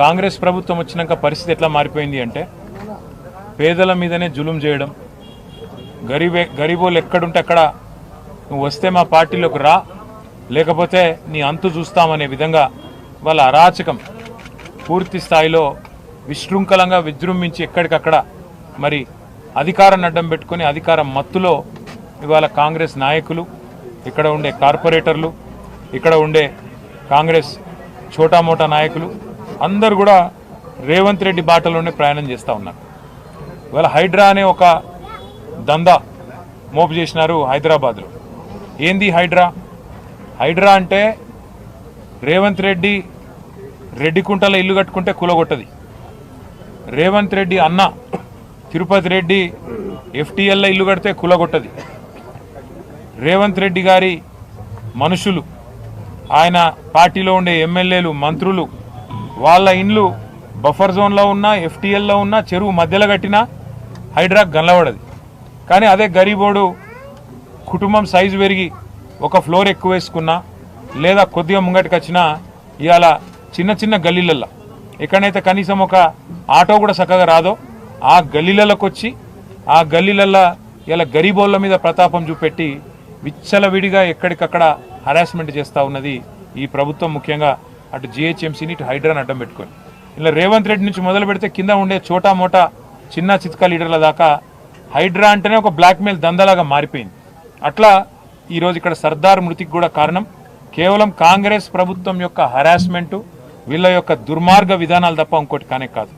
కాంగ్రెస్ ప్రభుత్వం వచ్చినాక పరిస్థితి ఎట్లా మారిపోయింది అంటే పేదల మీదనే జులుం చేయడం. గరీబే గరీబోళ్ళు ఎక్కడుంటే అక్కడ నువ్వు వస్తే మా పార్టీలోకి రా లేకపోతే నీ అంతు చూస్తామనే విధంగా వాళ్ళ అరాచకం పూర్తి స్థాయిలో విశృంఖలంగా విజృంభించి ఎక్కడికక్కడ మరి అధికారాన్ని అడ్డం పెట్టుకొని అధికారం మత్తులో ఇవాళ కాంగ్రెస్ నాయకులు ఇక్కడ ఉండే కార్పొరేటర్లు ఇక్కడ ఉండే కాంగ్రెస్ మోటా నాయకులు అందరు కూడా రేవంత్ రెడ్డి బాటలోనే ప్రయాణం చేస్తూ ఉన్నారు. ఇవాళ హైడ్రా అనే ఒక దందా మోపు చేసినారు హైదరాబాద్లో. ఏంది హైడ్రా? హైడ్రా అంటే రేవంత్ రెడ్డి రెడ్డి కుంటల ఇల్లు కట్టుకుంటే కులగొట్టది. రేవంత్ రెడ్డి అన్న తిరుపతి రెడ్డి ఎఫ్టీఎల్లో ఇల్లు కడితే కులగొట్టది. రేవంత్ రెడ్డి గారి మనుషులు ఆయన పార్టీలో ఉండే ఎమ్మెల్యేలు మంత్రులు వాళ్ళ ఇండ్లు బఫర్ జోన్లో ఉన్నా ఎఫ్టీఎల్లో ఉన్నా చెరువు మధ్యలో కట్టినా హైడ్రా గనలబడది కానీ అదే గరీబోడు కుటుంబం సైజు పెరిగి ఒక ఫ్లోర్ ఎక్కువ వేసుకున్నా లేదా కొద్దిగా ముంగటికొచ్చినా ఇవాళ చిన్న చిన్న గల్లీలల్లో. ఎక్కడైతే కనీసం ఒక ఆటో కూడా చక్కగా రాదో ఆ గల్లీలలోకి వచ్చి ఆ గల్లీలల్లో ఇలా గరీబోళ్ళ మీద ప్రతాపం చూపెట్టి విచ్చలవిడిగా ఎక్కడికక్కడ హరాస్మెంట్ చేస్తూ ఉన్నది ఈ ప్రభుత్వం ముఖ్యంగా అటు జిహెచ్ఎంసీని ఇటు హైడ్రాని అడ్డం పెట్టుకొని. ఇలా రేవంత్ రెడ్డి నుంచి మొదలు పెడితే కింద ఉండే చోటా మోటా చిన్న చిత్కా లీడర్ల దాకా హైడ్రా అంటేనే ఒక బ్లాక్మెయిల్ దందలాగా మారిపోయింది. అట్లా ఈరోజు ఇక్కడ సర్దార్ మృతికి కూడా కారణం. కేవలం కాంగ్రెస్ ప్రభుత్వం యొక్క హరాస్మెంటు వీళ్ళ యొక్క దుర్మార్గ విధానాలు తప్ప ఇంకోటి కానే కాదు.